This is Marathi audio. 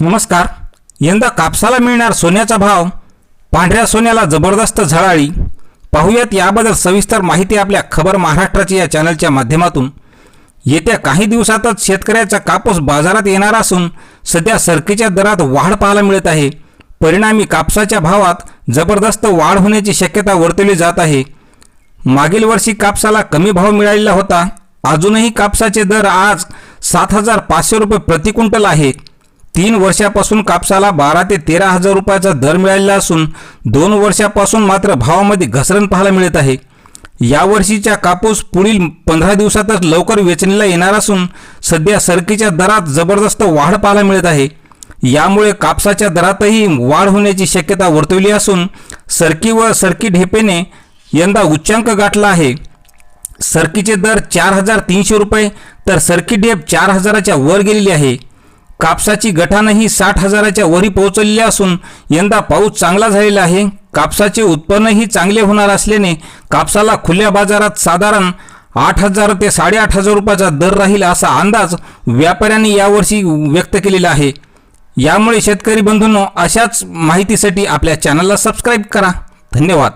नमस्कार. यंदा कापसाला मिळणार सोन्याचा भाव पांढऱ्या सोन्याला जबरदस्त झळाळी. पाहूयात याबद्दल सविस्तर माहिती आपल्या खबर महाराष्ट्राची या चॅनलच्या माध्यमातून. येत्या काही दिवसातच शेतकऱ्याचा कापूस बाजारात येणार असून सध्या सरकीच्या दरात वाढ पाहायला मिळत आहे. परिणामी कापसाच्या भावात जबरदस्त वाढ होण्याची शक्यता वर्तवली जात आहे. मागील वर्षी कापसाला कमी भाव मिळालेला होता. अजूनही कापसाचे दर आज सात हजार पाचशे रुपये प्रति क्विंटल आहे तीन वर्षापासून कापसाला बारा ते तेरा हजार रुपयाचा दर मिळालेला असून दोन वर्षापासून मात्र भावामध्ये घसरण पाहायला मिळत आहे. यावर्षीचा कापूस पुढील पंधरा दिवसातच लवकर वेचणीला येणार असून सध्या सरकीच्या दरात जबरदस्त वाढ पाहायला मिळत आहे. यामुळे कापसाच्या दरातही वाढ होण्याची शक्यता वर्तवली असून सरकी व सरकी ढेपेने यंदा उच्चांक गाठला आहे. सरकीचे दर चार हजार तीनशे रुपये तर सरकी ढेप चार हजाराच्या वर गेलेली आहे. कापसाची गठानंही साठ हजाराच्या वरी पोहोचलेली असून यंदा पाऊस चांगला झालेला आहे. कापसाचे उत्पन्नही चांगले होणार असल्याने कापसाला खुल्या बाजारात साधारण आठ हजार ते साडेआठ हजार रुपयाचा दर राहील असा अंदाज व्यापाऱ्यांनी यावर्षी व्यक्त केलेला आहे. यामुळे शेतकरी बंधूंनो अशाच माहितीसाठी आपल्या चॅनलला सबस्क्राईब करा. धन्यवाद.